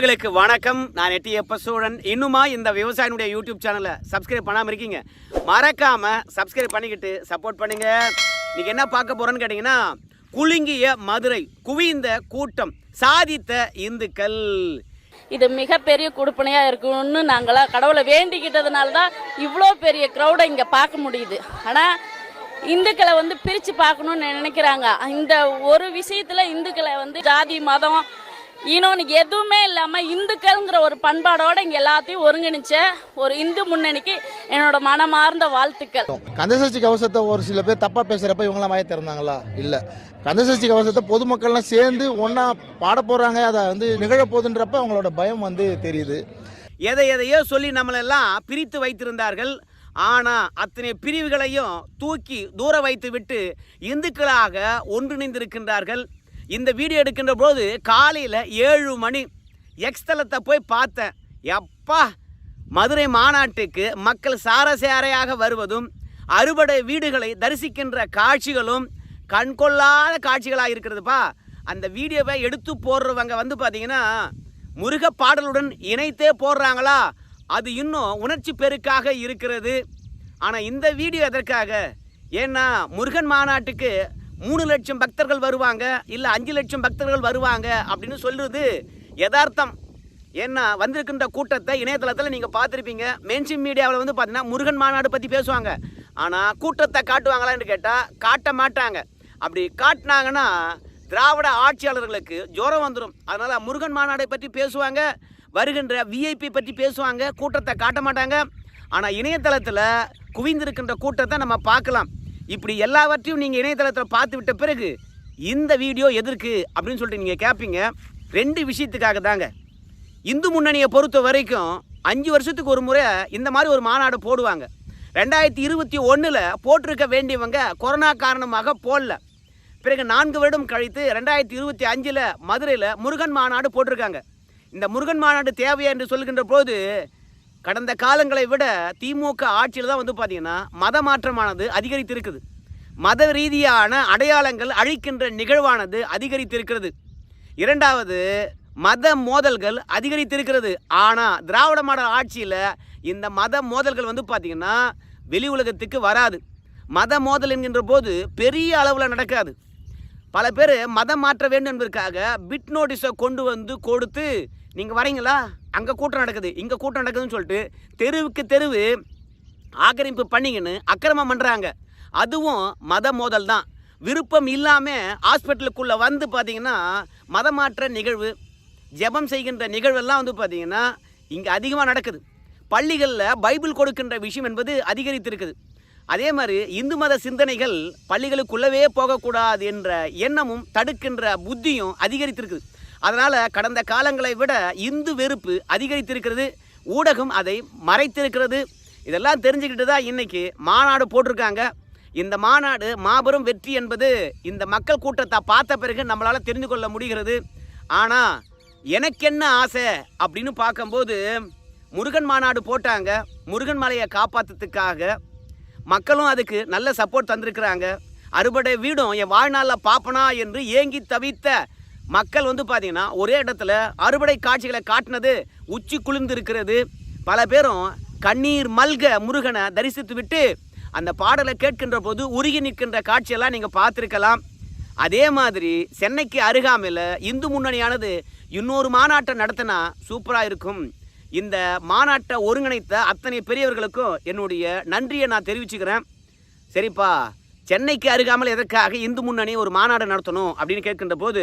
நண்பர்களுக்கு வணக்கம். நான் எட்டி எப்ப சூழன் இன்னுமா இந்த விவசாயினுடைய யூடியூப் சேனலை சப்ஸ்கிரைப் பண்ணாமல் இருக்கீங்க? மறக்காம சப்ஸ்கிரைப் பண்ணிக்கிட்டு சப்போர்ட் பண்ணுங்க. இன்னைக்கு என்ன பார்க்க போறேன்னு கேட்டிங்கன்னா குலுங்கிய மதுரை குவிந்த கூட்டம் சாதித்த இந்துக்கள். இது மிகப்பெரிய கொடுப்பனையாக இருக்கணும்னு நாங்களாம் கடவுளை வேண்டிக்கிட்டதுனால தான் இவ்வளோ பெரிய க்ரௌடை இங்கே பார்க்க முடியுது. ஆனால் இந்துக்களை வந்து பிரித்து பார்க்கணும்னு நினைக்கிறாங்க. இந்த ஒரு விஷயத்தில் இந்துக்களை வந்து ஜாதி மதம் இனம்னு எதுவுமே இல்லாமல் இந்துக்கள்ங்கிற ஒரு பண்பாடோட இங்கே எல்லாத்தையும் ஒருங்கிணைச்ச ஒரு இந்து முன்னணிக்கு என்னோட மனமார்ந்த வாழ்த்துக்கள். கந்தசஷ்டி கவசத்தை ஒரு சில பேர் தப்பா பேசுறப்ப இவங்களாம் வாய திறந்தாங்களா? இல்ல. கந்தசஷ்டி கவசத்தை பொதுமக்கள்லாம் சேர்ந்து ஒண்ணா பாட போறாங்க அதை வந்து நிகழ போகுதுன்றப்ப அவங்களோட பயம் வந்து தெரியுது. எதை எதையோ சொல்லி நம்மளெல்லாம் பிரித்து வைத்திருந்தார்கள். ஆனால் அத்தனை பிரிவுகளையும் தூக்கி தூர வைத்து விட்டு இந்துக்களாக ஒன்றிணைந்திருக்கின்றார்கள். இந்த வீடியோ எடுக்கின்ற போது காலையில் ஏழு மணி எக்ஸ்தலத்தை போய் பார்த்தேன். எப்பா மதுரை மாநாட்டுக்கு மக்கள் சாரசாரையாக வருவதும் அறுபடை வீடுகளை தரிசிக்கின்ற காட்சிகளும் கண்கொள்ளாத காட்சிகளாக இருக்கிறதுப்பா. அந்த வீடியோவை எடுத்து போடுறவங்க வந்து பார்த்தீங்கன்னா முருக பாடலுடன் இணைத்தே போடுறாங்களா? அது இன்னும் உணர்ச்சி பெருக்காக இருக்கிறது. ஆனால் இந்த வீடியோ எதற்காக? ஏன்னா முருகன் மாநாட்டுக்கு மூணு லட்சம் பக்தர்கள் வருவாங்க இல்லை அஞ்சு லட்சம் பக்தர்கள் வருவாங்க அப்படின்னு சொல்கிறது யதார்த்தம். ஏன்னா வந்திருக்கின்ற கூட்டத்தை இணையதளத்தில் நீங்கள் பார்த்துருப்பீங்க. மெயின்ஸ்ட்ரீம் மீடியாவில் வந்து பார்த்தீங்கன்னா முருகன் மாநாடு பற்றி பேசுவாங்க. ஆனால் கூட்டத்தை காட்டுவாங்களான்னு கேட்டால் காட்ட மாட்டாங்க. அப்படி காட்டினாங்கன்னா திராவிட ஆட்சியாளர்களுக்கு ஜுரம் வந்துடும் அதனால் முருகன் மாநாடை பற்றி பேசுவாங்க வருகின்ற விஐபி பற்றி பேசுவாங்க கூட்டத்தை காட்ட மாட்டாங்க. ஆனால் இணையதளத்தில் குவிந்திருக்கின்ற கூட்டத்தை நம்ம பார்க்கலாம். இப்படி எல்லாவற்றையும் நீங்கள் இணையதளத்தில் பார்த்து விட்ட பிறகு இந்த வீடியோ எதற்கு அப்படின்னு சொல்லிட்டு நீங்கள் கேட்பீங்க ரெண்டு விஷயத்துக்காக தாங்க. இந்து முன்னணியை பொறுத்த வரைக்கும் அஞ்சு வருஷத்துக்கு ஒரு முறை இந்த மாதிரி ஒரு மாநாடு போடுவாங்க. ரெண்டாயிரத்தி இருபத்தி ஒன்றில் போட்டிருக்க வேண்டியவங்க கொரோனா காரணமாக போடல. பிறகு நான்கு வருடம் கழித்து ரெண்டாயிரத்தி இருபத்தி அஞ்சில் மதுரையில் முருகன் மாநாடு போட்டிருக்காங்க. இந்த முருகன் மாநாடு தேவையா என்று சொல்கின்ற போது கடந்த காலங்களை விட திமுக ஆட்சியில் தான் வந்து பார்த்தீங்கன்னா மத மாற்றமானது அதிகரித்திருக்குது. மத ரீதியான அடையாளங்கள் அழிக்கின்ற நிகழ்வானது அதிகரித்திருக்கிறது. இரண்டாவது மத மோதல்கள் அதிகரித்திருக்கிறது. ஆனால் திராவிட மாடல் ஆட்சியில் இந்த மத மோதல்கள் வந்து பார்த்திங்கன்னா வெளி உலகத்துக்கு வராது. மத மோதல் என்கின்ற போது பெரிய அளவில் நடக்காது. பல பேர் மதம் மாற்ற வேண்டும் என்பதற்காக பிட் நோட்டீஸை கொண்டு வந்து கொடுத்து நீங்கள் வரீங்களா? அங்கே கூட்டம் நடக்குது. இங்கே கூட்டம் நடக்குதுன்னு சொல்லிட்டு தெருவுக்கு தெருவு ஆக்கிரமிப்பு பண்ணிங்கன்னு அக்கிரமம் பண்ணுறாங்க அதுவும் மத மோதல் தான். விருப்பம் இல்லாமல் ஹாஸ்பிட்டலுக்குள்ளே வந்து பார்த்தீங்கன்னா மதமாற்ற நிகழ்வு ஜெபம் செய்கின்ற நிகழ்வெல்லாம் வந்து பார்த்தீங்கன்னா இங்கே அதிகமாக நடக்குது. பள்ளிகளில் பைபிள் கொடுக்கின்ற விஷயம் என்பது அதிகரித்திருக்குது. அதே மாதிரி இந்து மத சிந்தனைகள் பள்ளிகளுக்குள்ளவே போகக்கூடாது என்ற எண்ணமும் தடுக்கின்ற புத்தியும் அதிகரித்திருக்குது. அதனால் கடந்த காலங்களை விட இந்து வெறுப்பு அதிகரித்திருக்கிறது. ஊடகம் அதை மறைத்திருக்கிறது. இதெல்லாம் தெரிஞ்சுக்கிட்டு தான் இன்றைக்கி மாநாடு போட்டிருக்காங்க. இந்த மாநாடு மாபெரும் வெற்றி என்பது இந்த மக்கள் கூட்டத்தை பார்த்த பிறகு நம்மளால் தெரிந்து கொள்ள முடிகிறது. ஆனால் எனக்கு என்ன ஆசை அப்படின்னு பார்க்கும்போது முருகன் மாநாடு போட்டாங்க. முருகன் மலையை காப்பாற்றுறதுக்காக மக்களும் அதுக்கு நல்ல சப்போர்ட் தந்திருக்கிறாங்க. அறுபடை வீடும் என் வாழ்நாளில் பார்ப்பனா என்று ஏங்கி தவித்த மக்கள் வந்து பார்த்தீங்கன்னா ஒரே இடத்துல அறுவடை காட்சிகளை காட்டினது உச்சி குளிர்ந்து இருக்கிறது பல பேரும் கண்ணீர் மல்க முருகனை தரிசித்து விட்டு அந்த பாடலை கேட்கின்ற போது உருகி நிற்கின்ற காட்சியெல்லாம் நீங்கள் பார்த்துருக்கலாம். அதே மாதிரி சென்னைக்கு அருகாமையில் இந்து முன்னணியானது இன்னொரு மாநாட்டை நடத்தினா சூப்பராக இருக்கும். இந்த மாநாட்டை ஒருங்கிணைத்த அத்தனை பெரியவர்களுக்கும் என்னுடைய நன்றியை நான் தெரிவிச்சுக்கிறேன். சரிப்பா சென்னைக்கு அருகாமல் எதற்காக இந்து முன்னணி ஒரு மாநாடு நடத்தணும் அப்படின்னு கேட்கின்ற போது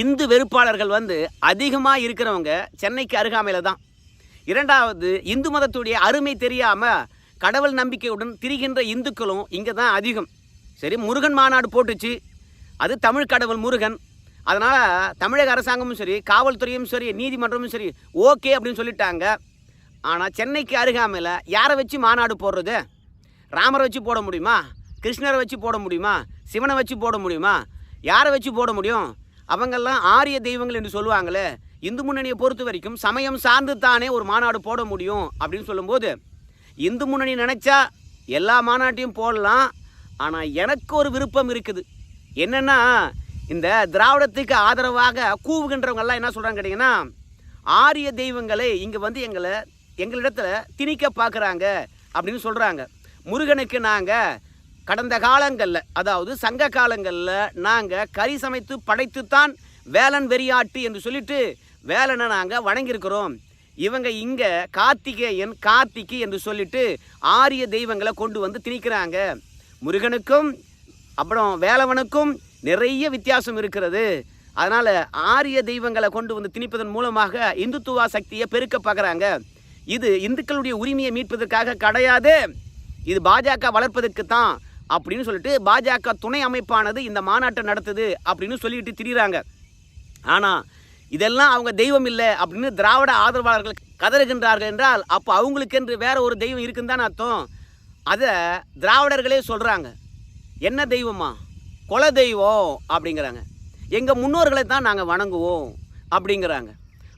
இந்து வெறுப்பாளர்கள் வந்து அதிகமாக இருக்கிறவங்க சென்னைக்கு அருகாமையில் தான். இரண்டாவது இந்து மதத்துடைய அருமை தெரியாமல் கடவுள் நம்பிக்கையுடன் திரிகின்ற இந்துக்களும் இங்கே தான் அதிகம். சரி முருகன் மாநாடு போட்டுச்சு. அது தமிழ் கடவுள் முருகன். அதனால் தமிழக அரசாங்கமும் சரி காவல்துறையும் சரி நீதிமன்றமும் சரி ஓகே அப்படின்னு சொல்லிட்டாங்க. ஆனால் சென்னைக்கு அருகாமையில் யாரை வச்சு மாநாடு போடுறது? ராமரை வச்சு போட முடியுமா? கிருஷ்ணரை வச்சு போட முடியுமா? சிவனை வச்சு போட முடியுமா? யாரை வச்சு போட முடியும்? அவங்கெல்லாம் ஆரிய தெய்வங்கள் என்று சொல்லுவாங்களே இந்து முன்னணியை பொறுத்த வரைக்கும் சமயம் சார்ந்து தானே ஒரு மாநாடு போட முடியும் அப்படின்னு சொல்லும்போது இந்து முன்னணி நினச்சா எல்லா மாநாட்டையும் போடலாம் ஆனால் எனக்கு ஒரு விருப்பம் இருக்குது. என்னென்னா இந்த திராவிடத்துக்கு ஆதரவாக கூவுகின்றவங்கெல்லாம் என்ன சொல்கிறாங்க கேட்டிங்கன்னா ஆரிய தெய்வங்களை இங்கே வந்து எங்களை எங்களிடத்துல திணிக்க பார்க்குறாங்க அப்படின்னு சொல்கிறாங்க முருகனுக்கு நாங்கள் கடந்த காலங்களில் அதாவது சங்க காலங்களில் நாங்கள் கறி சமைத்து படைத்துத்தான் வேலன் வெறியாட்டு என்று சொல்லிட்டு வேலனை நாங்கள் வணங்கியிருக்கிறோம். இவங்க இங்கே கார்த்திகேயன் கார்த்திகை என்று சொல்லிட்டு ஆரிய தெய்வங்களை கொண்டு வந்து திணிக்கிறாங்க. முருகனுக்கும் அப்புறம் வேலவனுக்கும் நிறைய வித்தியாசம் இருக்கிறது. அதனால் ஆரிய தெய்வங்களை கொண்டு வந்து திணிப்பதன் மூலமாக இந்துத்துவ சக்தியை பெருக்க பார்க்குறாங்க. இது இந்துக்களுடைய உரிமையை மீட்பதற்காக கிடையாது. இது பாஜக வளர்ப்பதற்கு தான் அப்படின்னு சொல்லிட்டு பாஜக துணை அமைப்பானது இந்த மாநாட்டை நடத்துது அப்படின்னு சொல்லிட்டு திரியிறாங்க. ஆனால் இதெல்லாம் அவங்க தெய்வம் இல்லை அப்படின்னு திராவிட ஆதரவாளர்கள் கதறுகின்றார்கள் என்றால் அப்போ அவங்களுக்கென்று வேற ஒரு தெய்வம் இருக்குன்னு தான் அர்த்தம்? அதை திராவிடர்களே சொல்கிறாங்க என்ன தெய்வமா? குல தெய்வம் அப்படிங்கிறாங்க. எங்கள் முன்னோர்களை தான் நாங்கள் வணங்குவோம் அப்படிங்கிறாங்க.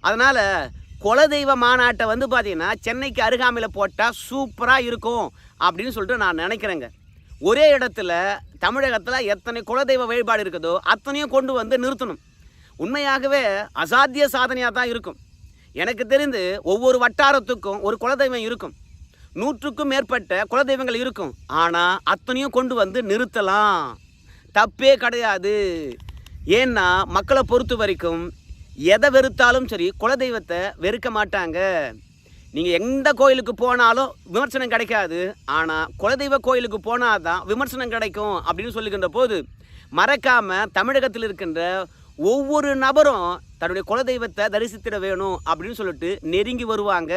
அதனால் குலதெய்வ மாநாட்டை வந்து பார்த்திங்கன்னா சென்னைக்கு அருகாமையில் போட்டால் சூப்பராக இருக்கும் அப்படின்னு சொல்லிட்டு நான் நினைக்கிறேங்க. ஒரே இடத்துல தமிழகத்தில் எத்தனை குலதெய்வ வழிபாடு இருக்குதோ அத்தனையும் கொண்டு வந்து நிறுத்தணும். உண்மையாகவே அசாத்திய சாதனையாக தான் இருக்கும். எனக்கு தெரிந்து ஒவ்வொரு வட்டாரத்துக்கும் ஒரு குலதெய்வம் இருக்கும். நூற்றுக்கும் மேற்பட்ட குலதெய்வங்கள் இருக்கும். ஆனால் அத்தனையும் கொண்டு வந்து நிறுத்தலாம். தப்பே கிடையாது. ஏன்னா மக்களை பொறுத்த வரைக்கும் எதை வெறுத்தாலும் சரி குலதெய்வத்தை வெறுக்க மாட்டாங்க. நீங்கள் எந்த கோயிலுக்கு போனாலும் விமர்சனம் கிடைக்காது. ஆனால் குலதெய்வ கோயிலுக்கு போனால் தான் விமர்சனம் கிடைக்கும் அப்படின்னு சொல்லுகின்ற போது மறக்காமல் தமிழகத்தில் இருக்கின்ற ஒவ்வொரு நபரும் தன்னுடைய குலதெய்வத்தை தரிசித்திட வேணும் அப்படின்னு சொல்லிட்டு நெருங்கி வருவாங்க.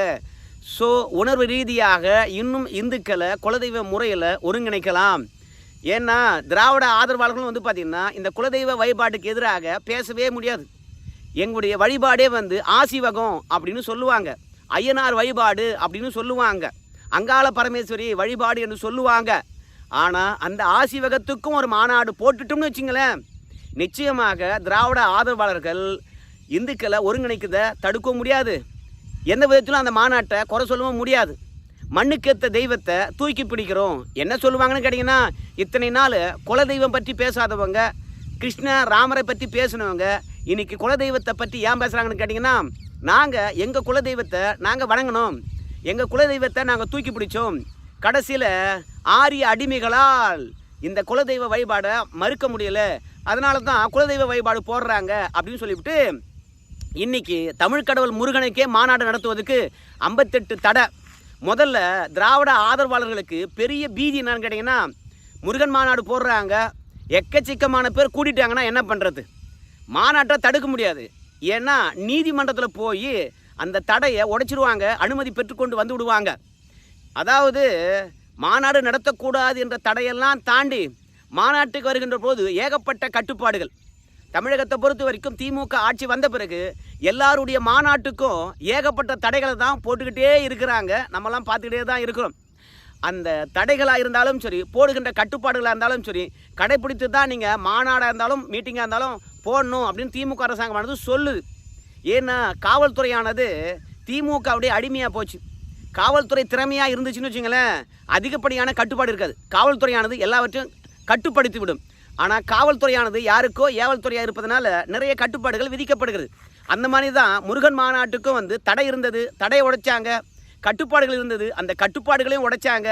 ஸோ உணர்வு ரீதியாக இன்னும் இந்துக்களை குலதெய்வ முறையில் ஒருங்கிணைக்கலாம். ஏன்னா திராவிட ஆதரவாளர்களும் வந்து பார்த்திங்கன்னா இந்த குலதெய்வ வழிபாட்டுக்கு எதிராக பேசவே முடியாது. எங்களுடைய வழிபாடே வந்து ஆசிவகம் அப்படின்னு சொல்லுவாங்க. ஐயனார் வழிபாடு அப்படின்னு சொல்லுவாங்க. அங்காள பரமேஸ்வரி வழிபாடு என்று சொல்லுவாங்க. ஆனால் அந்த ஆசிவகத்துக்கும் ஒரு மாநாடு போட்டுட்டோம்னு வச்சுங்களேன். நிச்சயமாக திராவிட ஆதரவாளர்கள் இந்துக்களை ஒருங்கிணைக்கதை தடுக்க முடியாது. எந்த விதத்திலும் அந்த மாநாட்டை குறை சொல்லவும் முடியாது. மண்ணுக்கேத்த தெய்வத்தை தூக்கி பிடிக்கிறோம். என்ன சொல்லுவாங்கன்னு கேட்டிங்கன்னா இத்தனை நாள் குலதெய்வம் பற்றி பேசாதவங்க கிருஷ்ண ராமரை பற்றி பேசினவங்க குல குலதெய்வத்தை பற்றி ஏன் பேசுகிறாங்கன்னு கேட்டிங்கன்னா நாங்கள் எங்கள் குலதெய்வத்தை நாங்கள் வணங்கினோம் எங்கள் குலதெய்வத்தை நாங்கள் தூக்கி பிடிச்சோம். கடைசியில் ஆரிய அடிமைகளால் இந்த குலதெய்வ வழிபாடை மறுக்க முடியல. அதனால தான் குலதெய்வ வழிபாடு போடுறாங்க அப்படின்னு சொல்லிவிட்டு இன்னைக்கு தமிழ் கடவுள் முருகனுக்கே மாநாடு நடத்துவதற்கு ஐம்பத்தெட்டு தடை. முதல்ல திராவிட ஆதரவாளர்களுக்கு பெரிய பீதி என்னன்னு கேட்டிங்கன்னா முருகன் மாநாடு போடுறாங்க. எக்கச்சக்கமான பேர் கூட்டிட்டாங்கன்னா என்ன பண்ணுறது மாநாட்டை தடுக்க முடியாது. ஏன்னா நீதிமன்றத்தில் போய் அந்த தடையை உடைச்சிருவாங்க அனுமதி பெற்றுக்கொண்டு வந்து விடுவாங்க. அதாவது மாநாடு நடத்தக்கூடாது என்ற தடையெல்லாம் தாண்டி மாநாட்டுக்கு வருகின்ற போது ஏகப்பட்ட கட்டுப்பாடுகள். தமிழகத்தை பொறுத்த வரைக்கும் திமுக ஆட்சி வந்த பிறகு எல்லாருடைய மாநாட்டுக்கும் ஏகப்பட்ட தடைகளை தான் போட்டுக்கிட்டே இருக்கிறாங்க. நம்மலாம் பார்த்துக்கிட்டே தான் இருக்கிறோம். அந்த தடைகளாக இருந்தாலும் சரி போடுகின்ற கட்டுப்பாடுகளாக இருந்தாலும் சரி கடைப்பிடித்து தான் நீங்கள் மாநாடாக இருந்தாலும் மீட்டிங்காக இருந்தாலும் போடணும் அப்படின்னு திமுக அரசாங்கமானது சொல்லுது. ஏன்னா காவல்துறையானது திமுகவுடைய அடிமையாக போச்சு. காவல்துறை திறமையாக இருந்துச்சுன்னு வச்சுங்களேன் அதிகப்படியான கட்டுப்பாடு இருக்காது. காவல்துறையானது எல்லாவற்றையும் கட்டுப்படுத்தி விடும். ஆனால் காவல்துறையானது யாருக்கோ ஏவல்துறையாக இருப்பதனால நிறைய கட்டுப்பாடுகள் விதிக்கப்படுகிறது. அந்த மாதிரி தான் முருகன் மாநாட்டுக்கும் வந்து தடை இருந்தது தடையை உடைச்சாங்க. கட்டுப்பாடுகள் இருந்தது அந்த கட்டுப்பாடுகளையும் உடைச்சாங்க.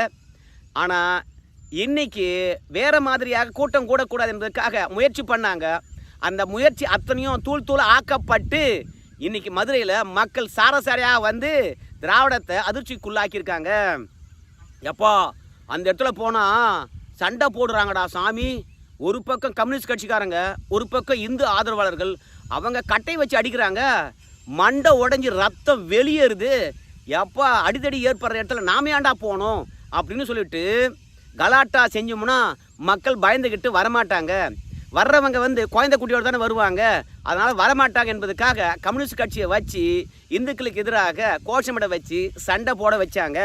ஆனால் இன்னைக்கு வேறு மாதிரியாக கூட்டம் கூடக்கூடாது என்பதற்காக முயற்சி பண்ணாங்க. அந்த முயற்சி அத்தனையும் தூள் தூள் ஆக்கப்பட்டு இன்னைக்கு மதுரையில் மக்கள் சாரசாரியாக வந்து திராவிடத்தை அதிர்ச்சிக்குள்ளாக்கியிருக்காங்க. எப்போ அந்த இடத்துல போனால் சண்டை போடுறாங்கடா சாமி. ஒரு பக்கம் கம்யூனிஸ்ட் கட்சிக்காரங்க ஒரு பக்கம் இந்து ஆதரவாளர்கள் அவங்க கட்டை வச்சு அடிக்கிறாங்க. மண்டை உடைஞ்சி ரத்தம் வெளியேறுது. எப்பா அடிதடி ஏற்படுற இடத்துல நாம ஏன்டா போகணும் அப்படின்னு சொல்லிட்டு கலாட்டா செஞ்சோம்னா மக்கள் பயந்துக்கிட்டு வரமாட்டாங்க. வர்றவங்க வந்து குழந்தை குட்டியோடு தானே வருவாங்க. அதனால் வரமாட்டாங்க என்பதுக்காக கம்யூனிஸ்ட் கட்சியை வச்சு இந்துக்களுக்கு எதிராக கோஷமிட வச்சு சண்டை போட வச்சாங்க.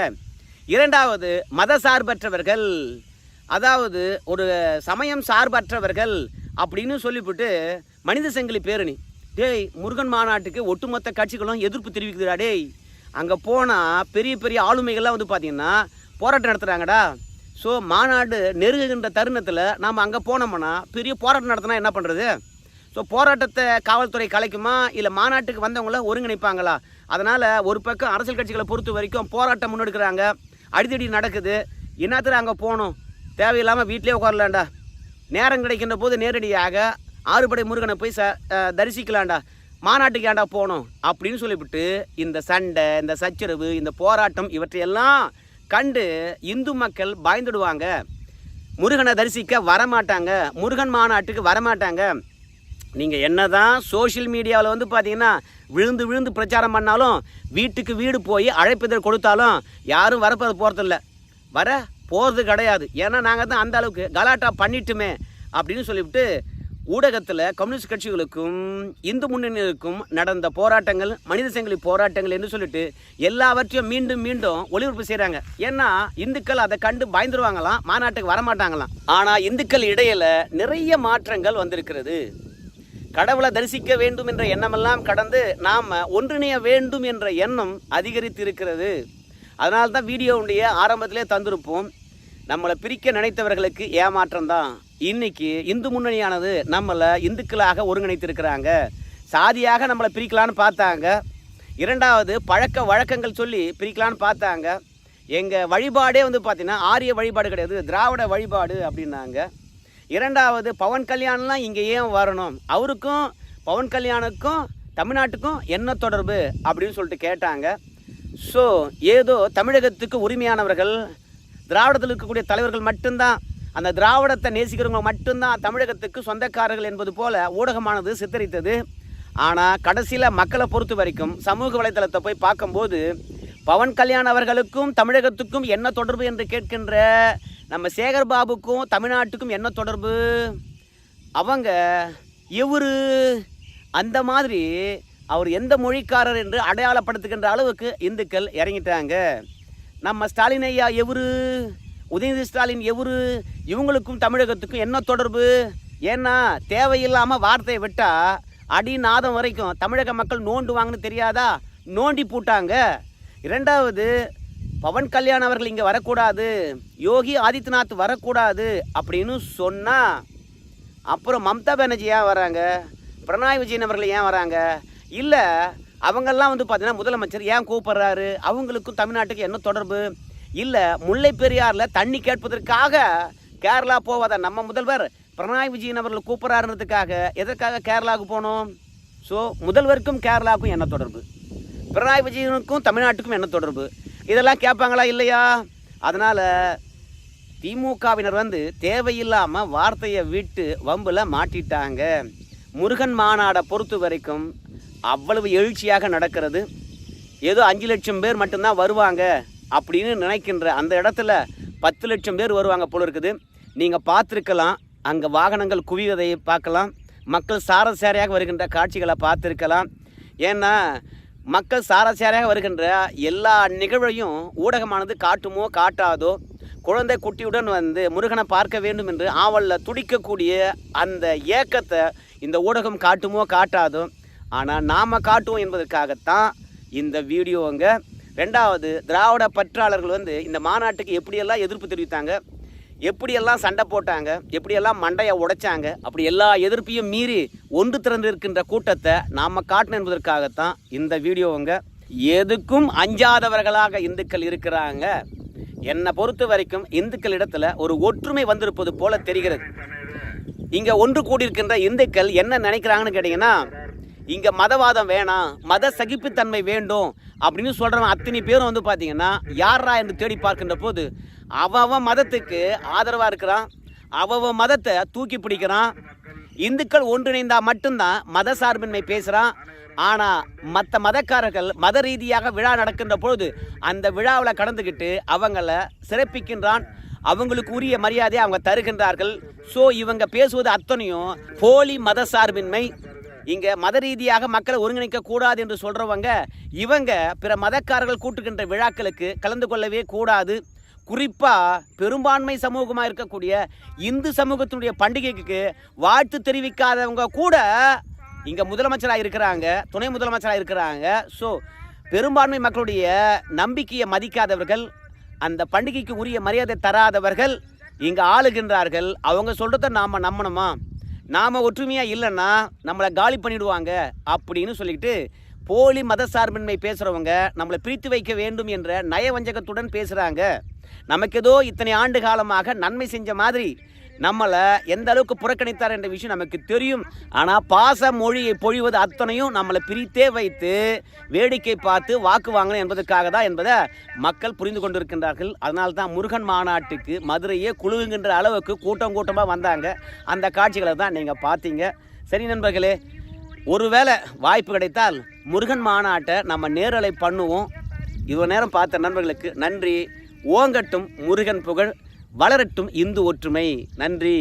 இரண்டாவது மத சார்பற்றவர்கள். அதாவது ஒரு சமயம் சார்பற்றவர்கள் அப்படின்னு சொல்லிவிட்டு மனித சங்கிலி பேரணி. டேய் முருகன் மாநாட்டுக்கு ஒட்டுமொத்த கட்சிகளும் எதிர்ப்பு தெரிவிக்குதுடா டேய். அங்கே போனால் பெரிய பெரிய ஆளுமைகள்லாம் வந்து பார்த்திங்கன்னா போராட்டம் நடத்துகிறாங்கடா ஸோ மாநாடு நெருங்குகின்ற தருணத்தில் நாம் அங்கே போனோம்னா பெரிய போராட்டம் நடத்தினா என்ன பண்ணுறது ஸோ போராட்டத்தை காவல்துறை கலைக்குமா? இல்லை மாநாட்டுக்கு வந்தவங்கள ஒருங்கிணைப்பாங்களா? அதனால் ஒரு பக்கம் அரசியல் கட்சிகளை பொறுத்த வரைக்கும் போராட்டம் முன்னெடுக்கிறாங்க. அடிதடி நடக்குது. என்னத்துல அங்கே போகணும்? தேவையில்லாமல் வீட்டிலே உட்காரலாண்டா நேரம் கிடைக்கின்ற போது நேரடியாக ஆறுபடை முருகனை போய் ச தரிசிக்கலாண்டா மாநாட்டுக்கு ஏன்டா போகணும்? அப்படின்னு சொல்லிவிட்டு இந்த சண்டை இந்த சச்சரவு இந்த போராட்டம் இவற்றையெல்லாம் கண்டு இந்து மக்கள் பயந்துடுவாங்க. முருகனை தரிசிக்க வரமாட்டாங்க. முருகன் மாநாட்டுக்கு வரமாட்டாங்க. நீங்கள் என்ன தான் சோஷியல் மீடியாவில் வந்து பார்த்தீங்கன்னா விழுந்து விழுந்து பிரச்சாரம் பண்ணாலும் வீட்டுக்கு வீடு போய் அழைப்பிதழ் கொடுத்தாலும் யாரும் வரப்போது போகிறதில்ல வர போகிறது கிடையாது. ஏன்னா நாங்கள் தான் அந்த அளவுக்கு கலாட்டா பண்ணிட்டுமே அப்படின்னு சொல்லிவிட்டு ஊடகத்தில் கம்யூனிஸ்ட் கட்சிகளுக்கும் இந்து முன்னணிகளுக்கும் நடந்த போராட்டங்கள் மனித சங்கிலி போராட்டங்கள் என்று சொல்லிட்டு எல்லாவற்றையும் மீண்டும் மீண்டும் ஒளிபரப்பு செய்கிறாங்க ஏன்னா இந்துக்கள் அதை கண்டு பயந்துருவாங்களாம் மாநாட்டுக்கு வரமாட்டாங்களாம். ஆனால் இந்துக்கள் இடையில நிறைய மாற்றங்கள் வந்திருக்கிறது. கடவுளை தரிசிக்க வேண்டும் என்ற எண்ணமெல்லாம் கடந்து நாம் ஒன்றிணைய வேண்டும் என்ற எண்ணம் அதிகரித்து இருக்கிறது அதனால தான் வீடியோவுடைய ஆரம்பத்திலே தந்திருப்போம். நம்மளை பிரிக்க நினைத்தவர்களுக்கு ஏமாற்றம் தான் இன்னைக்கு இந்து முன்னணியானது நம்மளை இந்துக்களாக ஒருங்கிணைத்திருக்கிறாங்க. சாதியாக நம்மளை பிரிக்கலான்னு பார்த்தாங்க. இரண்டாவது பழக்க வழக்கங்கள் சொல்லி பிரிக்கலான்னு பார்த்தாங்க. எங்கள் வழிபாடே வந்து பார்த்திங்கன்னா ஆரிய வழிபாடு கிடையாது திராவிட வழிபாடு அப்படின்னாங்க. இரண்டாவது பவன் கல்யாணம்லாம் இங்கே ஏன் வரணும். அவருக்கும் பவன் கல்யாணுக்கும் தமிழ்நாட்டுக்கும் என்ன தொடர்பு அப்படின்னு சொல்லிட்டு கேட்டாங்க. ஸோ ஏதோ தமிழகத்துக்கு உரிமையானவர்கள் திராவிடத்தில் இருக்கக்கூடிய தலைவர்கள் மட்டும்தான் அந்த திராவிடத்தை நேசிக்கிறவங்க மட்டும்தான் தமிழகத்துக்கு சொந்தக்காரர்கள் என்பது போல ஊடகமானது சித்தரித்தது. ஆனால் கடைசியில் மக்களை பொறுத்த வரைக்கும் சமூக வலைதளத்தை போய் பார்க்கும்போது பவன் கல்யாண் அவர்களுக்கும் தமிழகத்துக்கும் என்ன தொடர்பு என்று கேட்கின்ற நம்ம சேகர் பாபுக்கும் தமிழ்நாட்டுக்கும் என்ன தொடர்பு? அவங்க எவரு? அந்த மாதிரி அவர் எந்த மொழிக்காரர் என்று அடையாளப்படுத்துகின்ற அளவுக்கு இந்துக்கள் இறங்கிட்டாங்க. நம்ம ஸ்டாலின் ஐயா எவரு? உதயநிதி ஸ்டாலின் எவரு? இவங்களுக்கும் தமிழகத்துக்கும் என்ன தொடர்பு? ஏன்னா தேவையில்லாமல் வார்த்தையை விட்டால் அடி நாதம் வரைக்கும் தமிழக மக்கள் நோண்டுவாங்கன்னு தெரியாதா? நோண்டி பூட்டாங்க. இரண்டாவது பவன் கல்யாண் அவர்கள் இங்கே வரக்கூடாது. யோகி ஆதித்யநாத் வரக்கூடாது அப்படின்னு சொன்னால் அப்புறம் மம்தா பானர்ஜி ஏன் வராங்க? பிரணாய் விஜயன் அவர்கள் ஏன் வராங்க? இல்லை அவங்கெல்லாம் வந்து பார்த்தீங்கன்னா முதலமைச்சர் ஏன் கூப்பிட்றாரு? அவங்களுக்கும் தமிழ்நாட்டுக்கு என்ன தொடர்பு? இல்லை முல்லை பெரியாரில் தண்ணி கேட்பதற்காக கேரளா போவாத நம்ம முதல்வர் பிரணாய் விஜயன் அவர்கள் கூப்பிட்றாருன்றதுக்காக எதற்காக கேரளாவுக்கு போனோம்? ஸோ முதல்வருக்கும் கேரளாவுக்கும் என்ன தொடர்பு? பிரணாய் விஜயனுக்கும் தமிழ்நாட்டுக்கும் என்ன தொடர்பு? இதெல்லாம் கேட்பாங்களா இல்லையா? அதனால் திமுகவினர் வந்து தேவையில்லாமல் வார்த்தையை விட்டு வம்பில் மாட்டிட்டாங்க. முருகன் மாநாடை பொறுத்த வரைக்கும் அவ்வளவு எழுச்சியாக நடக்கிறது. ஏதோ அஞ்சு லட்சம் பேர் மட்டும்தான் வருவாங்க. அப்படின்னு நினைக்கின்ற அந்த இடத்துல பத்து லட்சம் பேர் வருவாங்க போல இருக்குது. நீங்கள் பார்த்துருக்கலாம் அங்கே வாகனங்கள் குவிவதை பார்க்கலாம் மக்கள் சாரசாரியாக வருகின்ற காட்சிகளை பார்த்துருக்கலாம். ஏன்னா மக்கள் சாரசாரியாக வருகின்ற எல்லா நிகழ்வையும் ஊடகமானது காட்டுமோ காட்டாதோ குழந்தை குட்டியுடன் வந்து முருகனை பார்க்க வேண்டும் என்று ஆவலில் துடிக்கக்கூடிய அந்த ஏக்கத்தை இந்த ஊடகம் காட்டுமோ காட்டாதோ. ஆனால் நாம் காட்டுவோம் என்பதற்காகத்தான் இந்த வீடியோங்க ரெண்டாவது திராவிட பற்றாளர்கள் வந்து இந்த மாநாட்டுக்கு எப்படியெல்லாம் எதிர்ப்பு தெரிவித்தாங்க? எப்படியெல்லாம் சண்டை போட்டாங்க? எப்படியெல்லாம் மண்டையை உடைச்சாங்க? அப்படி எல்லா எதிர்ப்பையும் மீறி ஒன்று திறந்து இருக்கின்ற கூட்டத்தை நாம் காட்டணும் என்பதற்காகத்தான் இந்த வீடியோவுங்க எதுக்கும் அஞ்சாதவர்களாக இந்துக்கள் இருக்கிறாங்க. என்னை பொறுத்த வரைக்கும் இந்துக்கள் இடத்துல ஒரு ஒற்றுமை வந்திருப்பது போல தெரிகிறது. இங்கே ஒன்று கூடியிருக்கின்ற இந்துக்கள் என்ன நினைக்கிறாங்கன்னு கேட்டிங்கன்னா இங்கே மதவாதம் வேணாம் மத சகிப்புத்தன்மை வேண்டும் அப்படின்னு சொல்கிறவன் அத்தனை பேரும் வந்து பார்த்தீங்கன்னா யாரா என்று தேடி பார்க்கின்ற போது அவன் அவன் மதத்துக்கு ஆதரவாக இருக்கிறான். அவ மதத்தை தூக்கி பிடிக்கிறான். இந்துக்கள் ஒன்றிணைந்தால் மட்டும்தான் மத சார்பின்மை பேசுகிறான் ஆனால் மற்ற மதக்காரர்கள் மத ரீதியாக விழா நடக்கின்ற பொழுது அந்த விழாவில் கடந்துக்கிட்டு அவங்கள சிறப்பிக்கின்றான். அவங்களுக்கு உரிய மரியாதையை அவங்க தருகின்றார்கள். ஸோ இவங்க பேசுவது அத்தனையும் போலி மத சார்பின்மை. இங்கே மத ரீதியாக மக்களை ஒருங்கிணைக்க கூடாது என்று சொல்கிறவங்க இவங்க பிற மதக்காரர்கள் கூட்டுகின்ற விழாக்களுக்கு கலந்து கொள்ளவே கூடாது. குறிப்பாக பெரும்பான்மை சமூகமாக இருக்கக்கூடிய இந்து சமூகத்தினுடைய பண்டிகைக்கு வாழ்த்து தெரிவிக்காதவங்க கூட இங்கே முதலமைச்சராக இருக்கிறாங்க துணை முதலமைச்சராக இருக்கிறாங்க. ஸோ பெரும்பான்மை மக்களுடைய நம்பிக்கையை மதிக்காதவர்கள் அந்த பண்டிகைக்கு உரிய மரியாதை தராதவர்கள் இங்கே ஆளுகின்றார்கள். அவங்க சொல்கிறத நாம் நம்பணுமா? நாம் ஒற்றுமையாக இல்லைன்னா நம்மளை காலி பண்ணிவிடுவாங்க அப்படின்னு சொல்லிட்டு போலி மதசார்பின்மை பேசுகிறவங்க நம்மளை பிரித்து வைக்க வேண்டும் என்ற நயவஞ்சகத்துடன் பேசுகிறாங்க நமக்கு ஏதோ இத்தனை ஆண்டு காலமாக நன்மை செஞ்ச மாதிரி நம்மளை எந்த அளவுக்கு புறக்கணித்தார் என்ற விஷயம் நமக்கு தெரியும். ஆனால் பாச மொழியை பொழிவது அத்தனையும் நம்மளை பிரித்தே வைத்து வேடிக்கை பார்த்து வாக்கு வாங்கணும் என்பதற்காக தான் என்பதை மக்கள் புரிந்து கொண்டிருக்கின்றார்கள். அதனால தான் முருகன் மாநாட்டுக்கு மதுரையே குழுவுங்கின்ற அளவுக்கு கூட்டம் கூட்டமாக வந்தாங்க. அந்த காட்சிகளை தான் நீங்கள் பார்த்தீங்க. சரி நண்பர்களே ஒருவேளை வாய்ப்பு கிடைத்தால் முருகன் மாநாட்டை நம்ம நேரலை பண்ணுவோம். இவ்வளோ நேரம் பார்த்த நண்பர்களுக்கு நன்றி. ஓங்கட்டும் முருகன் புகழ். வளரட்டும் இந்து ஒற்றுமை. நன்றி.